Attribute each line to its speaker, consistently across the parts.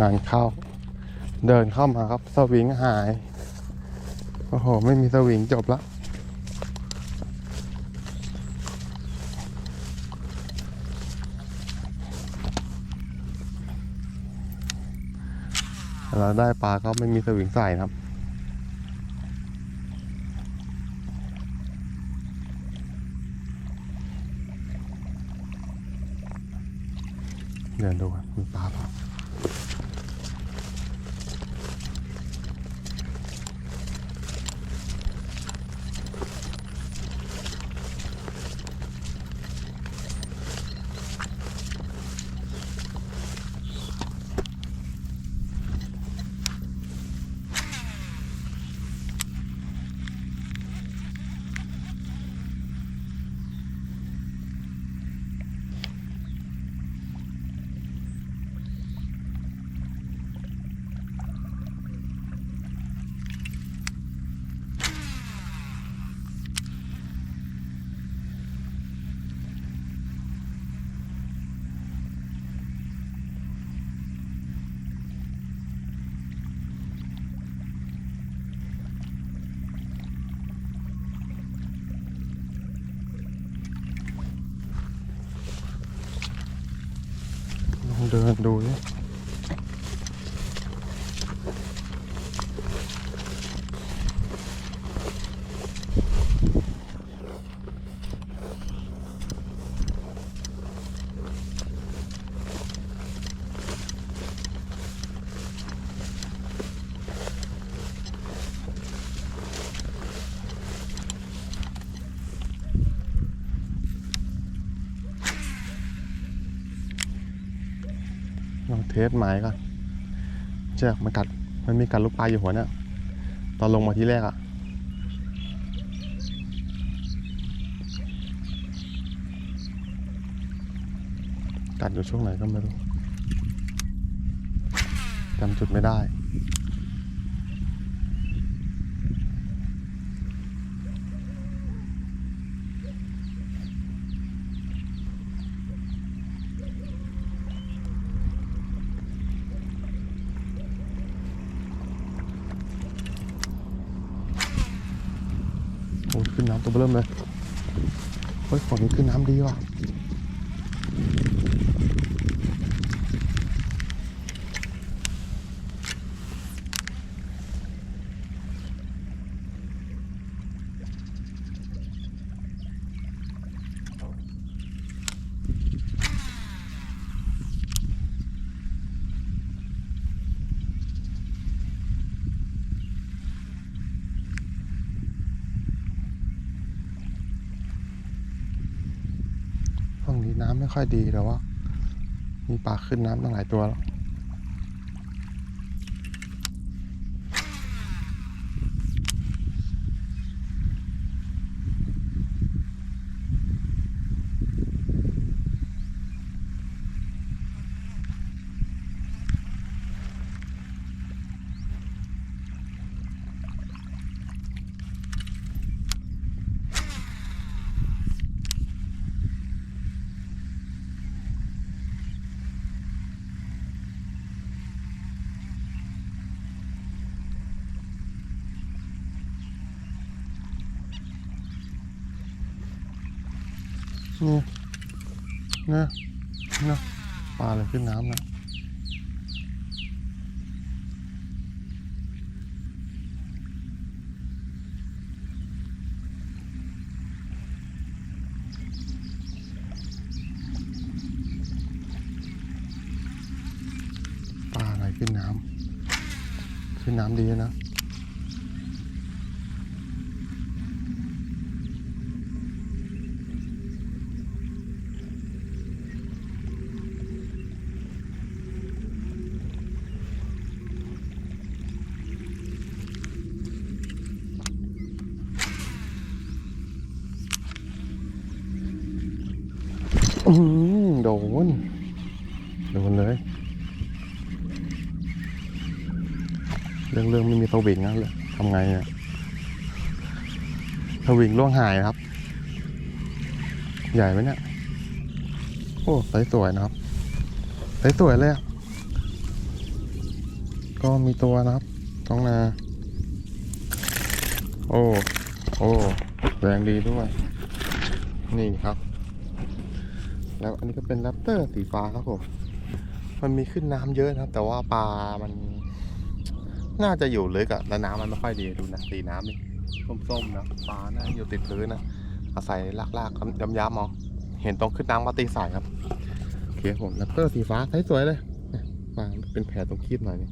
Speaker 1: งานเข้า เดินเข้ามาครับ สวิงหาย โอ้โห ไม่มีสวิงจบละเราได้ปลาก็ไม่มีสวิงใส่ครับ เดินดูกันมีปลา เดินดูดิลอ สไม้ก่อนเชือกมันกัดมันมีกัดลูกปลาอยู่หัวเนี่ยตอนลงมาที่แรกอะกัดอยู่ช่วงไหนก็ไม่รู้จำจุดไม่ได้ โอ้ขึ้นน้ำตัวเริ่มเลย เฮ้ยฝั่งนี้ขึ้นน้ำดีว่ะ น้ำไม่ค่อยดีแต่ว่า มีปลาขึ้นน้ำตั้งหลายตัวแล้ว นี่นะนะปลาเลยขึ้นน้ำนะปลาอะไรขึ้นน้ำขึ้นน้ำดีนะ โดน โดนเลย เรื่องเรื่องไม่มีสวิงนะเลยทำไงเนี่ยสวิงล่วงหายครับ ใหญ่ไหมเนี่ย โอ้ไซส์สวยนะครับไซส์สวยเลยก็มีตัวนะครับท้องนา โอ้ โอ้ แรงดีด้วย นี่ครับ แล้วอันนี้ก็เป็นแรปเตอร์สีฟ้าครับผม มันมีขึ้นน้ำเยอะนะครับ แต่ว่าปลามันน่าจะอยู่ลึกอะแล้วน้ำมันไม่ค่อยดีดูนะสีน้ำนี่ส้มๆนะปลาน่าอยู่ติดพื้นนะอาศัยลากๆย้ำๆมองเห็นตรงขึ้นน้ำมาตีสายครับโอเคผมแรปเตอร์สีฟ้าใช้สวยเลยเปลาเป็นแผลตรงคีบหน่อยนี่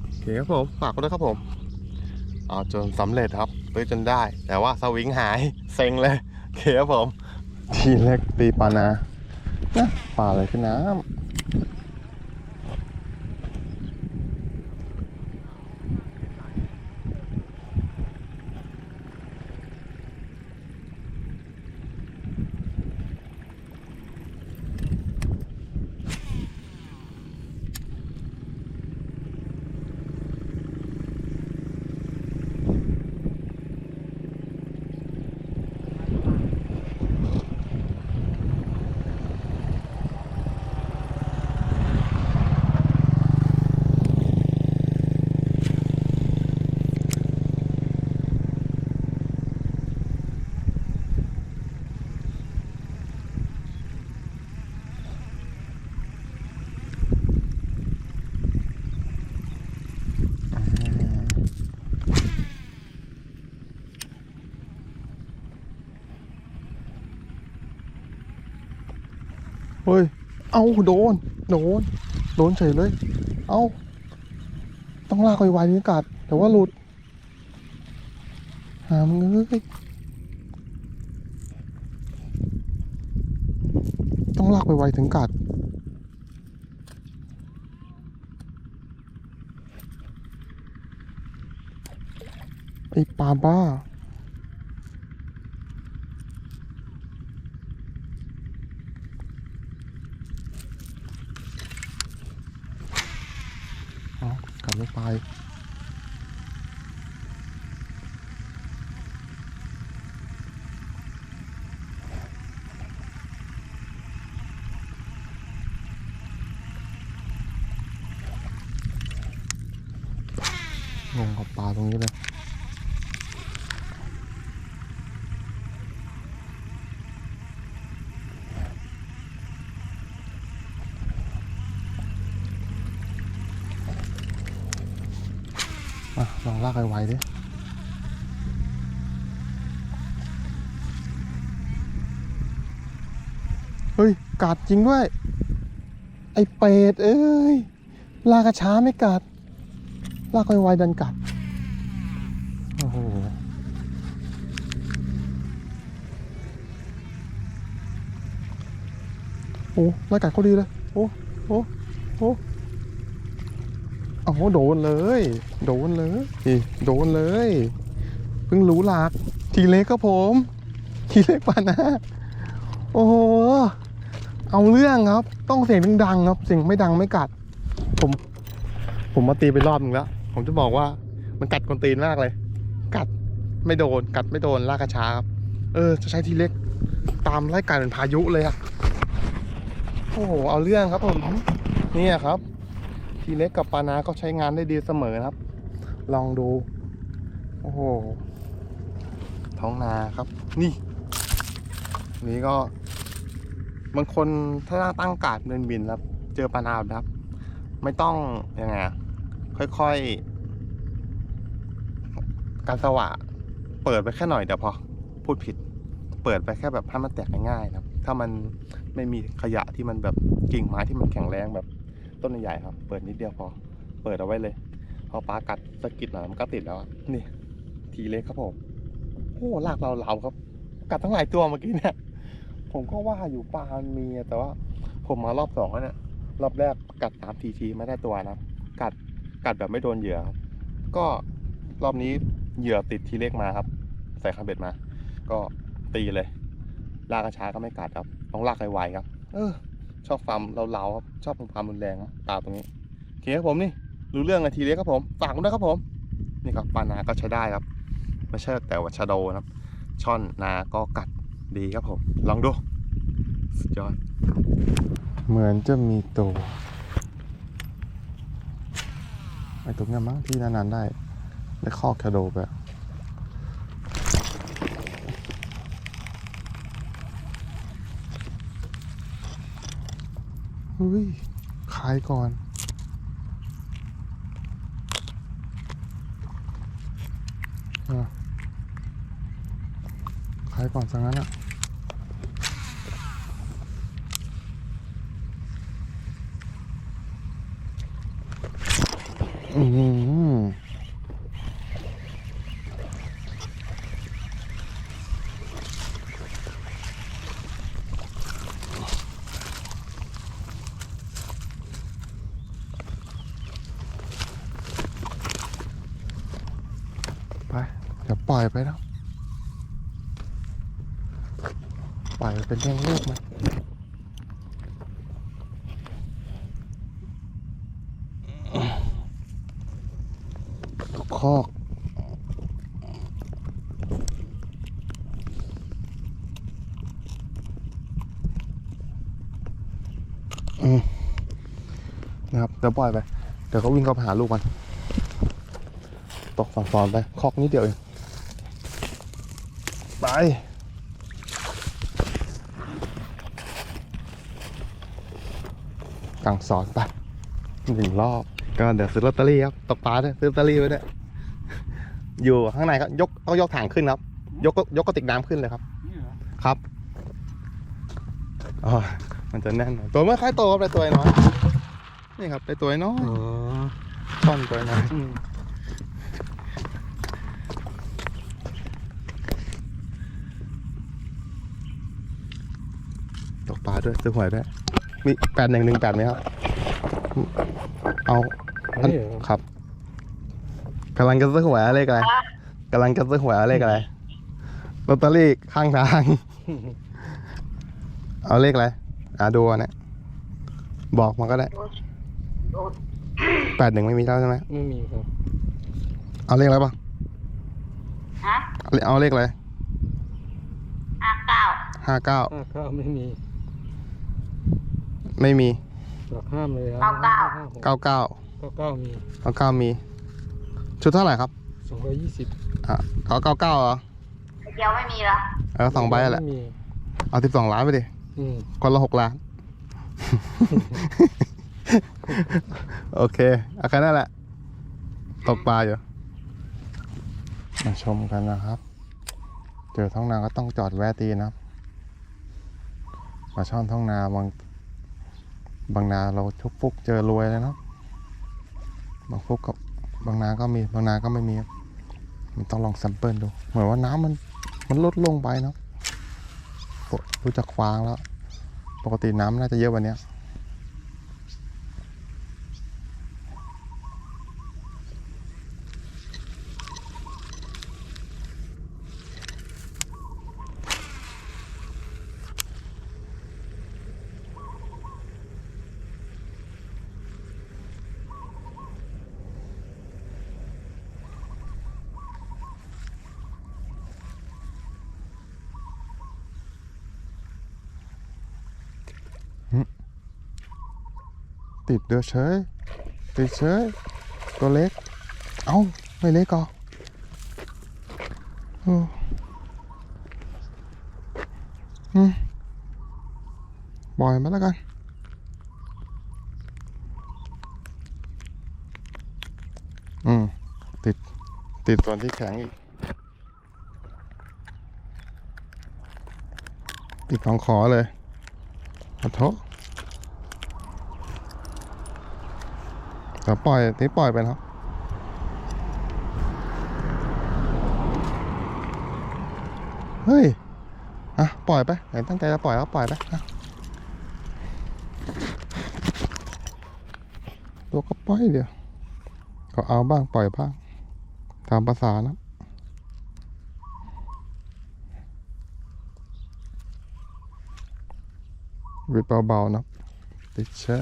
Speaker 1: โอเคครับผมฝากด้วยครับผมเอาจนสำเร็จครับซื้อจนได้ แต่ว่าสวิงหายเซ็งเลยโอเคครับผม ทีเล็กตีปลานานะปลาอะไรขึ้นน้ำ เฮ้ย เอาโดน โดน โดนเฉยเลย เอาต้องลากไปไวนี่กัด แต่ว่าหลุด หามงเอ้ยต้องลากไปไวถึงกัดไอ้ปลาบ้า เอากลับลงไป ลงกับปลาตรงนี้เลย อะ ลองลากไวๆดิเฮ้ย กัดจริงด้วย ไอเป็ด เอ้ย ลากกระช้าไม่กัด ลากไวๆดันกัด โอ้โหโอ้ลากกัดเขาดีเลย โอ้ โอ้ โอ้ เอาโดนเลย โดนเลย โดนเลย เพิ่งรู้หลัก ทีเล็กครับผม ทีเล็กปานะ โอ้โห เอาเรื่องครับ ต้องเสียงดังๆครับ เสียงไม่ดังไม่กัด ผม ผมมาตีไปรอบนึงแล้ว ผมจะบอกว่ามันกัดคนตีนมากเลย กัดไม่โดน กัดไม่โดนลากกระชาครับ เออ จะใช้ทีเล็ก ตามไล่กัดเป็นพายุเลยอะโอ้โห เอาเรื่องครับผม เนี่ยครับ ทีเล็กกับปานาก็ใช้งานได้ดีเสมอครับ ลองดู โอ้โห ท้องนาครับ นี่ นี่ก็ บางคนถ้าตั้งการ์ดเดินบินแล้วเจอปลานาแบบไม่ต้องยังไงค่อยๆ การสว่างเปิดไปแค่หน่อยเดี๋ยวพอ พูดผิด เปิดไปแค่แบบให้มันแตกง่ายๆนะครับ ถ้ามันไม่มีขยะที่มันแบบกิ่งไม้ที่มันแข็งแรงแบบ ต้นใหญ่ครับ เปิดนิดเดียวพอ เปิดเอาไว้เลยพอปลากัดสะกิดหน่อยมันก็ติดแล้วนี่ ทีเล็กครับผมโอ้ลากเราเหลาครับ กัดทั้งหลายตัวเมื่อกี้เนี่ย ผมก็ว่าอยู่ปลามีแต่ว่า ผมมารอบสองแล้วเนี่ยรอบแรกกัดสามทีทีไม่ได้ตัวนะกัดกัดแบบไม่โดนเหยื่อครับก็รอบนี้เหยื่อติดทีเล็กมาครับ ใส่คาเบ็ดมา ก็ตีเลย ลากกระช้าก็ไม่กัดครับ ต้องลากไวๆครับ เออ ชอบฟาร์มเราๆครับชอบความรุนแรงครับปลาตรงนี้โอเคครับผมนี่รู้เรื่องนาทีเล็กครับผมฝากด้วยครับผม นี่ครับปลานาก็ใช้ได้ครับ ไม่ใช่แต่ว่าชะโดนะครับ ช่อนนาก็กัดดีครับผม ลองดูสุดยอดเหมือนจะมีตัวไอ้ตรงเนี้ยมั้งที่นานๆได้ได้ข้อแคโดไปอะ เฮ้ย ขายก่อน อะขายก่อนสังนั้นอะอืมไป เดี๋ยวปล่อยไปแล้ว ปล่อยเป็นเรื่องลูกมันคอกอืมนะครับ เดี๋ยวปล่อยไป เดี๋ยวเขาวิ่งเข้าไปหาลูกมัน ตกฝั่งฟอนไป คอกนิดเดียวเอง ไปกังสอนไปหนึ่งรอบ ก็เดี๋ยวซื้อลอตเตอรี่ครับตกปลาด้วยซื้อลอตเตอรี่ไว้ด้วยอยู่ข้างในครับยกต้องยกถังขึ้นครับ ยกยกกระติกน้ำขึ้นเลยครับ
Speaker 2: นี่เหรอ
Speaker 1: ครับอ๋อมันจะแน่นหน่อยตัวไม่ค่อยโตครับแต่ตัวน้อยนี่ครับแต่ตัวน้อย
Speaker 2: อ๋อ
Speaker 1: ช่อนตัวน้อย
Speaker 2: อืม
Speaker 1: ตกปลาด้วยซื้อหวยด้วยมีแปดหนึ่งหนึ่งแปดไหมครับ เอา
Speaker 2: อันนี้เหรอ
Speaker 1: ครับกำลังจะซื้อหวยอะไรกันกำลังจะซื้อหวยอะไรกันลอตเตอรี่ข้างทาง เอาเลขอะไรอ่าดูอันเนี้ยบอกมาก็ได้แปดหนึ่งไม่มีแล้วใช่ไหม
Speaker 2: ไม่มีครับ
Speaker 1: เอาเลขอะไรปะ
Speaker 3: ฮะ
Speaker 1: เอาเลขอะไร
Speaker 3: ห้าเก้า
Speaker 1: ห้าเก้า
Speaker 2: ห้าเก้าไม่มี
Speaker 1: ไม่มี
Speaker 2: หลักห้ามเลย
Speaker 3: เก้าเก้า
Speaker 1: เก้าเก้า
Speaker 2: เก้าเก้ามี
Speaker 1: เก้าเก้ามี ชุดเท่าไหร่ครับ
Speaker 2: สองร้อยยี่สิบ
Speaker 1: อะเอาเก้าเก้าเหรอ
Speaker 3: เดียวไม่มีละ
Speaker 1: เอาสองใบแหละ
Speaker 2: ไม่มี
Speaker 1: เอาสิบสองล้านไปดิ
Speaker 2: อืม
Speaker 1: คนละหกล้าน โอเคเอาแค่นั้นแหละ ตกปลาอยู่มาชมกันนะครับ เจอท้องนาก็ต้องจอดแวะตีนะครับปลาช่อนท้องนาบาง บางนาเราชุกฟุกเจอรวยเลยนาะบางฟุกกับบางนาก็มีบางนาก็ไม่มีมันต้องลองแซมเปิลดู เหมือนว่าน้ำมันมันลดลงไปเนาะรู้จักควางแล้ว ปกติน้ำน่าจะเยอะวันนี้ ติดเดือเฉยติดเฉยตัวเล็ก เอ้า ไม่เล็กก่อโอ้อืมปล่อยมาแล้วกัน อืม ติด ติดตัวที่แข็งอีก ติดของขอเลยขอโทษ เดี๋ยวปล่อยนี่ปล่อยไปนะครับเฮ้ย อะ ปล่อยไปไหนตั้งใจจะปล่อยก็ปล่อยไปตัวก็ปล่อยเดียว ก็เอาบ้างปล่อยบ้าง ตามภาษานะวิดเบาๆนะติดเชื้อ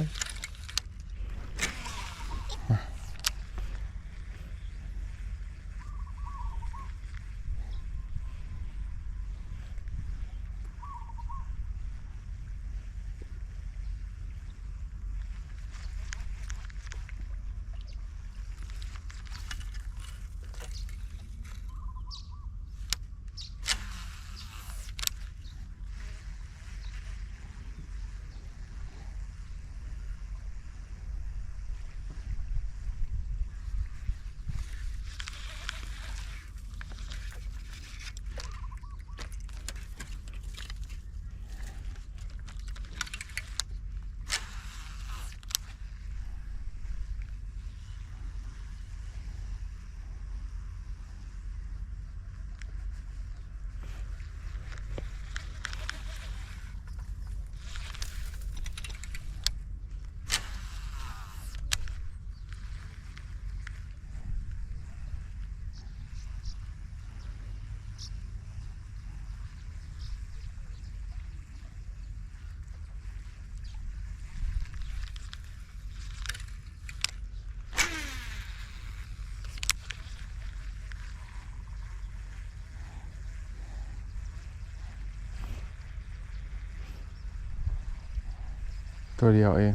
Speaker 1: ตัวเดียวเอง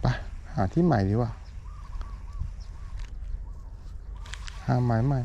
Speaker 1: ไปหาที่ใหม่ดีกว่าหาไม้ใหม่